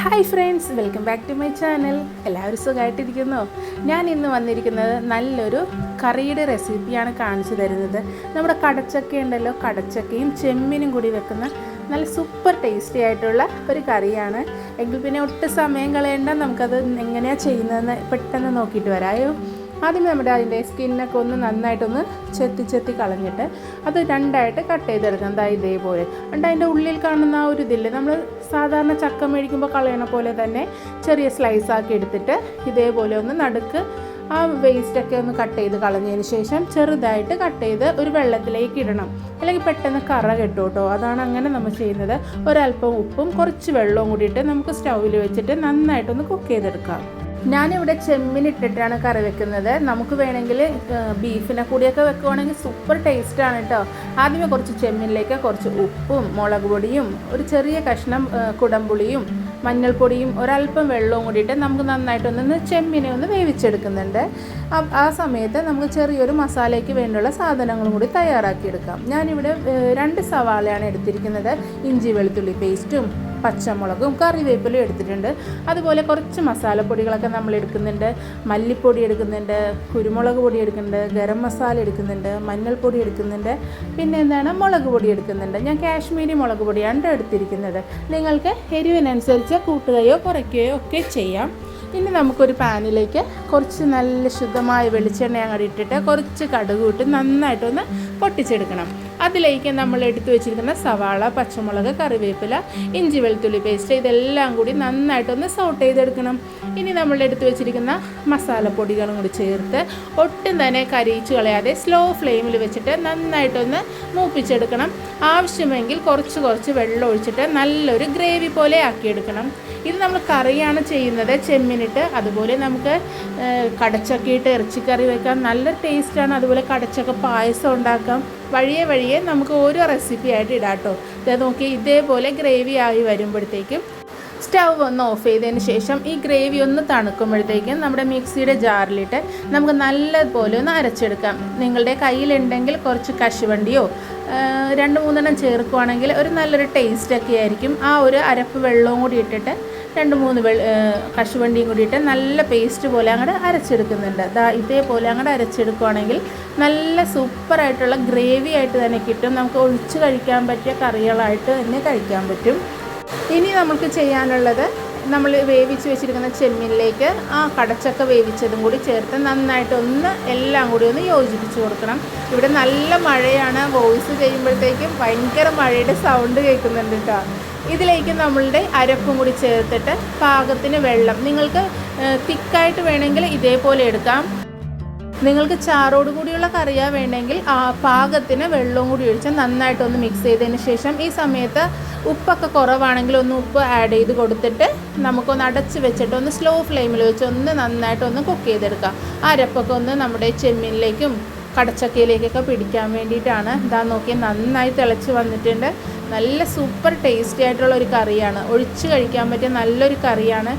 Hi friends welcome back to my channel. എല്ലാവരും സുഖമായിട്ടിരിക്കുന്നു ഞാൻ ഇന്ന് വന്നിരിക്കുന്നത് നല്ലൊരു കറിയുടെ റെസിപ്പിയാണ് കാണിച്ചു തരുന്നത്. നമ്മുടെ കടച്ചക്ക ഉണ്ടല്ലോ കടച്ചക്കയും ചെമ്മീനും കൂടി വെക്കുന്ന നല്ല സൂപ്പർ ടേസ്റ്റി ആയിട്ടുള്ള ഒരു കറിയാണ്. എങ്കിൽ പിന്നെ ഒട്ടും സമയം കളയേണ്ട നമുക്കത് എങ്ങനെയാണ് ചെയ്യുന്നതെന്ന് പെട്ടെന്ന് നോക്കിയിട്ട് വരായോ ആദ്യം നമ്മുടെ അതിന്റെ സ്കിന്നൊക്കെ ഒന്ന് നന്നായിട്ടൊന്ന് ചെത്തി ചെത്തി കളഞ്ഞിട്ട് അത് രണ്ടായിട്ട് കട്ട് ചെയ്തെടുക്കാം. ദാ ഇതേപോലെ. എന്നിട്ട് അതിന്റെ ഉള്ളിൽ കാണുന്ന ആ ഒരു ഇതില്ലേ നമ്മൾ സാധാരണ ചക്ക മേടിക്കുമ്പോൾ കളയണ പോലെ തന്നെ ചെറിയ സ്ലൈസ് ആക്കി എടുത്തിട്ട് ഇതേപോലെ ഒന്ന് നടുക്ക് ആ വേസ്റ്റൊക്കെ ഒന്ന് കട്ട് ചെയ്ത് കളഞ്ഞതിന് ശേഷം ചെറുതായിട്ട് കട്ട് ചെയ്ത് ഒരു വെള്ളത്തിലേക്ക് ഇടണം. അല്ലെങ്കിൽ പെട്ടെന്ന് കറ കെട്ടും കേട്ടോ. അതാണ് അങ്ങനെ നമ്മൾ ചെയ്യുന്നത്. ഒരല്പം ഉപ്പും കുറച്ച് വെള്ളവും കൂടിയിട്ട് നമുക്ക് സ്റ്റൗവിൽ വെച്ചിട്ട് നന്നായിട്ടൊന്ന് കുക്ക് ചെയ്തെടുക്കാം. ഞാനിവിടെ ചെമ്മിനിട്ടിട്ടാണ് കറി വെക്കുന്നത്. നമുക്ക് വേണമെങ്കിൽ ബീഫിനെ കൂടിയൊക്കെ വെക്കുവാണെങ്കിൽ സൂപ്പർ ടേസ്റ്റാണ് കേട്ടോ ആദ്യമേ കുറച്ച് ചെമ്മിനിലേക്ക് കുറച്ച് ഉപ്പും മുളക് പൊടിയും ഒരു ചെറിയ കഷ്ണം കുടംപുളിയും മഞ്ഞൾപ്പൊടിയും ഒരല്പം വെള്ളവും കൂടിയിട്ട് നമുക്ക് നന്നായിട്ടൊന്ന് ചെമ്മിനെ ഒന്ന് വേവിച്ചെടുക്കുന്നുണ്ട്. ആ- സമയത്ത് നമുക്ക് ചെറിയൊരു മസാലയ്ക്ക് വേണ്ടിയുള്ള സാധനങ്ങളും കൂടി തയ്യാറാക്കിയെടുക്കാം. ഞാനിവിടെ രണ്ട് സവാളയാണ് എടുത്തിരിക്കുന്നത്. ഇഞ്ചി വെളുത്തുള്ളി പേസ്റ്റും പച്ചമുളകും കറിവേപ്പിലും എടുത്തിട്ടുണ്ട്. അതുപോലെ കുറച്ച് മസാലപ്പൊടികളൊക്കെ നമ്മൾ എടുക്കുന്നുണ്ട്. മല്ലിപ്പൊടി എടുക്കുന്നുണ്ട് കുരുമുളക് പൊടി എടുക്കുന്നുണ്ട് ഗരം മസാല എടുക്കുന്നുണ്ട് മഞ്ഞൾപ്പൊടി എടുക്കുന്നുണ്ട്. പിന്നെ എന്താണ്? മുളക് പൊടി എടുക്കുന്നുണ്ട്. ഞാൻ കാശ്മീരി മുളക് പൊടിയാണ് എടുത്തിരിക്കുന്നത്. നിങ്ങൾക്ക് എരിവിനനുസരിച്ച് കൂട്ടുകയോ കുറയ്ക്കുകയോ ഒക്കെ ചെയ്യാം. ഇനി നമുക്കൊരു പാനിലേക്ക് കുറച്ച് നല്ല ശുദ്ധമായ വെളിച്ചെണ്ണ അങ്ങോട്ട് ഇട്ടിട്ട് കുറച്ച് കടുക് ഇട്ട് നന്നായിട്ടൊന്ന് പൊട്ടിച്ചെടുക്കണം. അതിലേക്ക് നമ്മൾ എടുത്തു വെച്ചിരിക്കുന്ന സവാള പച്ചമുളക് കറിവേപ്പില ഇഞ്ചി വെളുത്തുള്ളി പേസ്റ്റ് ഇതെല്ലാം കൂടി നന്നായിട്ടൊന്ന് സോട്ട് ചെയ്തെടുക്കണം. ഇനി നമ്മൾ എടുത്ത് വെച്ചിരിക്കുന്ന മസാലപ്പൊടികളും കൂടി ചേർത്ത് ഒട്ടും തന്നെ കരിയിച്ച് കളയാതെ സ്ലോ ഫ്ലെയിമിൽ വെച്ചിട്ട് നന്നായിട്ടൊന്ന് മൂപ്പിച്ചെടുക്കണം. ആവശ്യമെങ്കിൽ കുറച്ച് കുറച്ച് വെള്ളം ഒഴിച്ചിട്ട് നല്ലൊരു ഗ്രേവി പോലെ ആക്കിയെടുക്കണം. ഇത് നമ്മൾ കറിയാണ് ചെയ്യുന്നത്. ചെമ്മിനിട്ട് അതുപോലെ നമുക്ക് കടച്ചക്കിയിട്ട് ഇറച്ചിക്കറി വെക്കാം. നല്ല ടേസ്റ്റാണ് അതുപോലെ കടച്ചക്ക പായസം ഉണ്ടാക്കാം. വഴിയെ വഴിയെ നമുക്ക് ഓരോ റെസിപ്പി ആയിട്ട് ഇടാം കേട്ടോ ഇത് നോക്കി ഇതേപോലെ ഗ്രേവി ആയി വരുമ്പോഴത്തേക്കും സ്റ്റൗ ഒന്ന് ഓഫ് ചെയ്തതിന് ശേഷം ഈ ഗ്രേവി ഒന്ന് തണുക്കുമ്പോഴത്തേക്കും നമ്മുടെ മിക്സിയുടെ ജാറിലിട്ട് നമുക്ക് നല്ലതുപോലെ ഒന്ന് അരച്ചെടുക്കാം. നിങ്ങളുടെ കയ്യിലുണ്ടെങ്കിൽ കുറച്ച് കശുവണ്ടിയോ രണ്ട് മൂന്നെണ്ണം ചേർക്കുവാണെങ്കിൽ ഒരു നല്ലൊരു ടേസ്റ്റൊക്കെ ആയിരിക്കും. ആ ഒരു അരപ്പ് വെള്ളവും കൂടി ഇട്ടിട്ട് രണ്ട് മൂന്ന് വെള്ള കശുവണ്ടിയും കൂടി ഇട്ട് നല്ല പേസ്റ്റ് പോലെ അങ്ങോട്ട് അരച്ചെടുക്കുന്നുണ്ട്. ദാ ഇതേപോലെ അങ്ങോട്ട് അരച്ചെടുക്കുവാണെങ്കിൽ നല്ല സൂപ്പറായിട്ടുള്ള ഗ്രേവി ആയിട്ട് തന്നെ കിട്ടും. നമുക്ക് ഒഴിച്ച് കഴിക്കാൻ പറ്റിയ കറികളായിട്ട് തന്നെ കഴിക്കാൻ പറ്റും. ഇനി നമുക്ക് ചെയ്യാനുള്ളത് നമ്മൾ വേവിച്ച് വെച്ചിരിക്കുന്ന ചെമ്മീനിലേക്ക് ആ കടച്ചക്ക വേവിച്ചതും കൂടി ചേർത്ത് നന്നായിട്ടൊന്ന് എല്ലാം കൂടി ഒന്ന് യോജിപ്പിച്ച് കൊടുക്കണം. ഇവിടെ നല്ല മഴയാണ്. വോയിസ് ചെയ്യുമ്പോഴത്തേക്കും ഭയങ്കര മഴയുടെ സൗണ്ട് കേൾക്കുന്നുണ്ട് കേട്ടോ. ഇതിലേക്ക് നമ്മളുടെ അരപ്പും കൂടി ചേർത്തിട്ട് പാകത്തിന് വെള്ളം. നിങ്ങൾക്ക് തിക്കായിട്ട് വേണമെങ്കിൽ ഇതേപോലെ എടുക്കാം. നിങ്ങൾക്ക് ചാറോട് കൂടിയുള്ള കറിയാണ് വേണമെങ്കിൽ പാകത്തിന് വെള്ളവും കൂടി ഒഴിച്ച് നന്നായിട്ടൊന്ന് മിക്സ് ചെയ്തതിന് ശേഷം ഈ സമയത്ത് ഉപ്പൊക്കെ കുറവാണെങ്കിൽ ഒന്ന് ഉപ്പ് ആഡ് ചെയ്ത് കൊടുത്തിട്ട് നമുക്കൊന്ന് അടച്ച് വെച്ചിട്ട് ഒന്ന് സ്ലോ ഫ്ലെയിമിൽ വെച്ച് ഒന്ന് നന്നായിട്ടൊന്ന് കുക്ക് ചെയ്തെടുക്കാം. ആ അരപ്പൊക്കെ ഒന്ന് നമ്മുടെ ചെമ്മീനിലേക്കും കടച്ചക്കയിലേക്കൊക്കെ പിടിക്കാൻ വേണ്ടിയിട്ടാണ്. ഇതാ നോക്കി നന്നായി തിളച്ച് വന്നിട്ടുണ്ട്. നല്ല സൂപ്പർ ടേസ്റ്റി ആയിട്ടുള്ള ഒരു കറിയാണ്. ഒഴിച്ച് കഴിക്കാൻ പറ്റിയ നല്ലൊരു കറിയാണ്.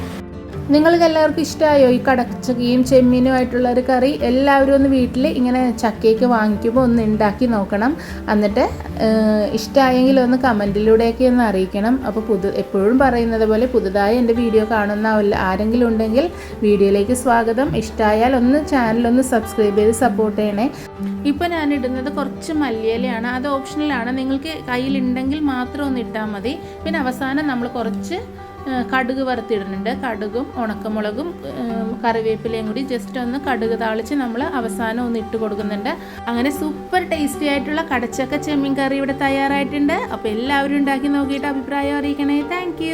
നിങ്ങൾക്ക് എല്ലാവർക്കും ഇഷ്ടമായോ? ഈ കടച്ചക്കയും ചെമ്മീനുമായിട്ടുള്ള ഒരു കറി എല്ലാവരും ഒന്ന് വീട്ടിൽ ഇങ്ങനെ ചക്കയൊക്കെ വാങ്ങിക്കുമ്പോൾ ഒന്ന് ഉണ്ടാക്കി നോക്കണം. എന്നിട്ട് ഇഷ്ടമായെങ്കിൽ ഒന്ന് കമന്റിലൂടെയൊക്കെ ഒന്ന് അറിയിക്കണം. അപ്പോൾ പുതു എപ്പോഴും പറയുന്നത് പോലെ പുതുതായി എന്റെ വീഡിയോ കാണുന്ന ആരെങ്കിലും ഉണ്ടെങ്കിൽ വീഡിയോയിലേക്ക് സ്വാഗതം. ഇഷ്ടമായാൽ ഒന്ന് ചാനലൊന്ന് സബ്സ്ക്രൈബ് ചെയ്ത് സപ്പോർട്ട് ചെയ്യണേ. ഇപ്പോൾ ഞാൻ ഇടുന്നത് കുറച്ച് മല്ലിയിലയാണ്. അത് ഓപ്ഷണലാണ് നിങ്ങൾക്ക് കയ്യിലുണ്ടെങ്കിൽ മാത്രം ഒന്ന് ഇട്ടാൽ മതി. പിന്നെ അവസാനം നമ്മൾ കുറച്ച് കടുക് വറുത്തിടുന്നുണ്ട്. കടുകും ഉണക്കമുളകും കറിവേപ്പിലയും കൂടി ജസ്റ്റ് ഒന്ന് കടുക് താളിച്ച് നമ്മൾ അവസാനം ഒന്ന് ഇട്ട് കൊടുക്കുന്നുണ്ട്. അങ്ങനെ സൂപ്പർ ടേസ്റ്റി ആയിട്ടുള്ള കടച്ചക്ക ചെമ്മീൻ കറി ഇവിടെ തയ്യാറായിട്ടുണ്ട്. അപ്പോൾ എല്ലാവരും ഉണ്ടാക്കി നോക്കിയിട്ട് അഭിപ്രായം അറിയിക്കണേ. താങ്ക്